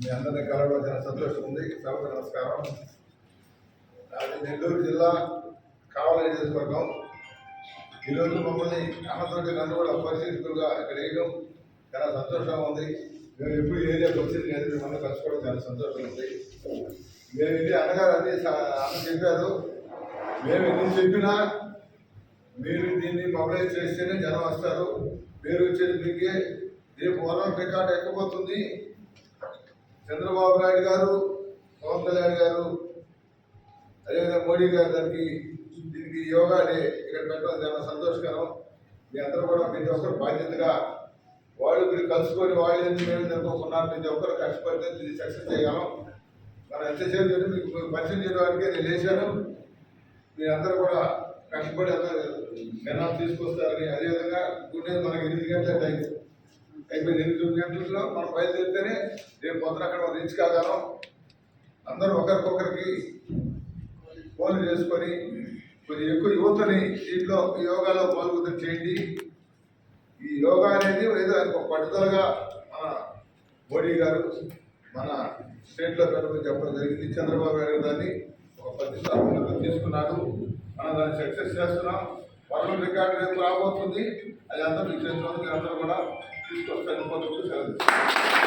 మీ అందరినీ కలవడం చాలా సంతోషం ఉంది. సభకు నమస్కారం. అది నెల్లూరు జిల్లా కావలి నియోజకవర్గం. ఈరోజు మమ్మల్ని అన్నతోటి నన్ను కూడా పరిశీలకులుగా ఇక్కడ వేయడం చాలా సంతోషంగా ఉంది. మేము ఎప్పుడు ఏరియా వచ్చింది అనేది మిమ్మల్ని కలుసుకోవడం చాలా సంతోషంగా ఉంది. మేము ఇది అన్నగారు అన్ని అన్న చెప్పారు. మేము ఎన్ని చెప్పినా మీరు దీన్ని మొబైల్ చేస్తేనే జనం వస్తారు. పేరు వచ్చేది మీకే. రేపు వరల్డ్ రికార్డ్ ఎక్కబోతుంది? చంద్రబాబు నాయుడు గారు పవన్ కళ్యాణ్ గారు అదేవిధంగా మోడీ గారు దానికి దీనికి యోగా డే ఇక్కడ పెట్టడం చాలా సంతోషకరం. మీ అందరూ కూడా ప్రతి ఒక్కరు బాధ్యతగా వాళ్ళు మీరు కలుసుకొని వాళ్ళు ఎందుకు మేము జరుపుకున్నారు ప్రతి ఒక్కరు కష్టపడితే ఇది సక్సెస్ చేయగలం. మనం ఎంత చేసి మీకు మీకు పరిచయం చేయడానికి నేను లేచాను. మీరందరూ కూడా కష్టపడి అందరూ నిర్ణయం తీసుకొస్తారని అదేవిధంగా గుండె మనకి ఎనిమిది గంటల టైం. అయిపోయింది. ఎనిమిది తొమ్మిది గంటల్లో మనం బయలుదేరితేనే రేపు పొద్దున అక్కడ మనం రీచ్ కాగలం అందరూ ఒకరికొకరికి ఫోన్లు చేసుకొని కొద్దిగా ఎక్కువ యువతని దీంట్లో యోగాలో పాల్గొని చేయండి. ఈ యోగా అనేది ఏదో ఒక పట్టుదలగా మన మోడీ గారు మన స్టేట్లో పెట్టమని చెప్పడం జరిగింది. చంద్రబాబు గారు దాన్ని ఒక ప్రతిష్టాత్మకంగా తీసుకున్నారు మనం దాన్ని సక్సెస్ చేస్తున్నాం. పర్మనెంట్ రికార్డు రేపు రాబోతుంది. అది అంతా మీకు చేసిన అందరూ కూడా తీసుకొస్తాను కొంచెం సెలవు.